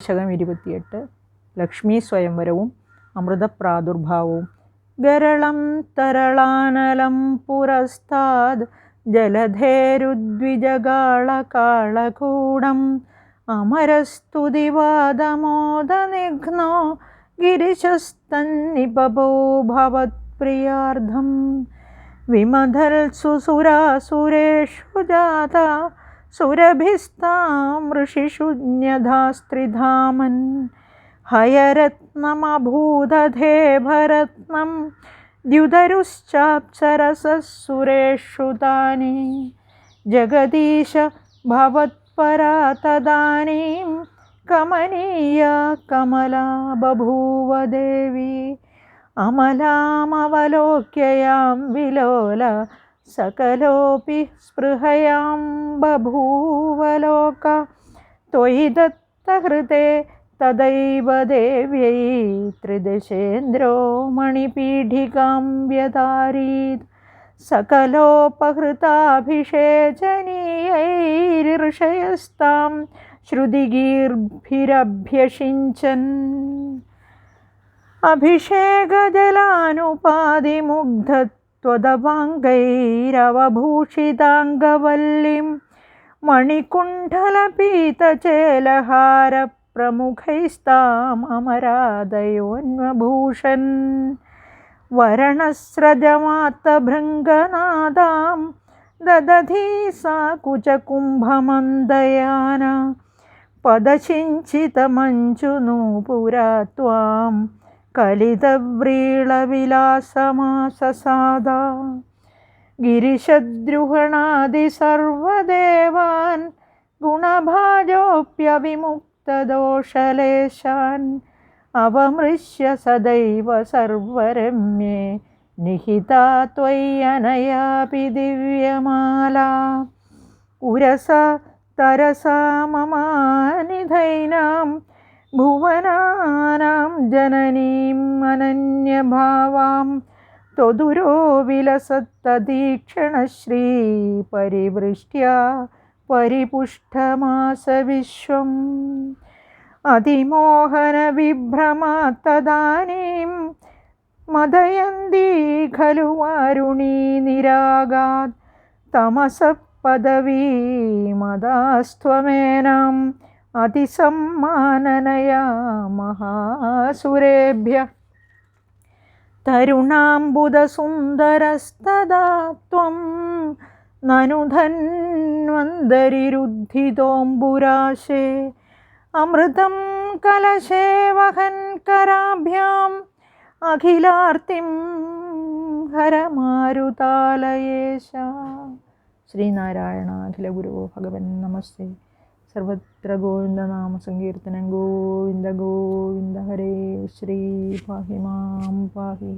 ദശകം ഇരുപത്തിയെട്ട് ലക്ഷ്മി സ്വയംവരവും അമൃതപ്രാദുർഭാവവും. ഗരളം തരളാനലം പുരസ്താദ് ജലധേരുദ്വിജഗാളകാളകൂടം അമരസ്തുതിവാദമോദനിഘ്നോ ഗിരിശസ്തന്നിപോ ഭവത്പ്രിയാർദ്ധം വിമധൽസുസുരാസുരേഷു ജാത സുരഭിസ്താം ഋഷിഷുന്യധാസ്ത്രിധാമൻ ഹയരത്നമഭൂതധേഭരത്നം ദ്യുതരുശ്ചാപ്സരസസുരേഷു താനി ജഗദീശ ഭവത്പരാ തദാനീം കമനീയ കമലാ ബഭൂവ ദേവി അമലാമവലോക്യയാം വിലോല सकलोऽपि स्पृहयां बभूवलोक। त्वयि दत्तहृते तदैव देव्यै त्रिदशेन्द्रो मणिपीठिकां व्यतारीत् सकलोपहृताभिषेचनीयैर्षयस्तां श्रुतिगीर्भिरभ्यषिञ्चन्। अभिषेकजलानुपाधिमुग्ध അഭിഷേകജലാനുപാതിമുഗ്ധത്വദപാംഗൈരവഭൂഷിതാംഗവല്ലിം മണികുണ്ഠലപീതചേലഹാരപ്രമുഖൈസ്താമരാദയോന്വഭൂഷൻ വരണസ്രജമാത്തഭൃംഗനാദാം ദദധീ സാ കുചകുംഭമന്ദയാന പദശിഞ്ചിതമഞ്ജുനൂപുരാ ത്വാം കലിതവ്രീളവിലാസമാസസാദ. ഗിരിശദ്രുഹണാദിസർവദേവാൻ ഗുണഭാജോപ്യവിമുക്തദോഷലേശാൻ അവമൃശ്യ സദൈവ സർവരമ്യേ നിഹിതാ ത്വയ്യനയാപി ദിവ്യമാലാ. ഉരസ തരസാ മമാനിധൈനാം ഭുവനാനാം ജനനീം അനന്യഭാവാം. ത്വദുരോ വിലസത്തദീക്ഷണശ്രീ പരിവൃഷ്ട്യ പരിപുഷ്ടമാസവിശ്വം അതിമോഹനവിഭ്രമാത്തദാനീം മദയന്തീ ഖലു വാരുണീ നിരാഗാത്. തമസഃ പദവീമദാസ്ത്വമേനം അതിസമ്മാനനയാ മഹാസുരേഭ്യ. തരുണാംബുദസുന്ദരസ്തദാ ത്വം നനു ധന്വന്തരിരുദ്ധിതോംബുരാശേ അമൃതം കലശേ വഹൻ കരാഭ്യാം അഖിലാർത്തിം ഹരമാരുതാലയേശ. ശ്രീനാരായണ അഖില ഗുരു ഭഗവൻ നമസ്തേ. സർവത്ര ഗോവിന്ദനാമ സങ്കീർത്തനം ഗോവിന്ദ ഗോവിന്ദ ഹരേ ശ്രീ പാഹി മാം പാഹി.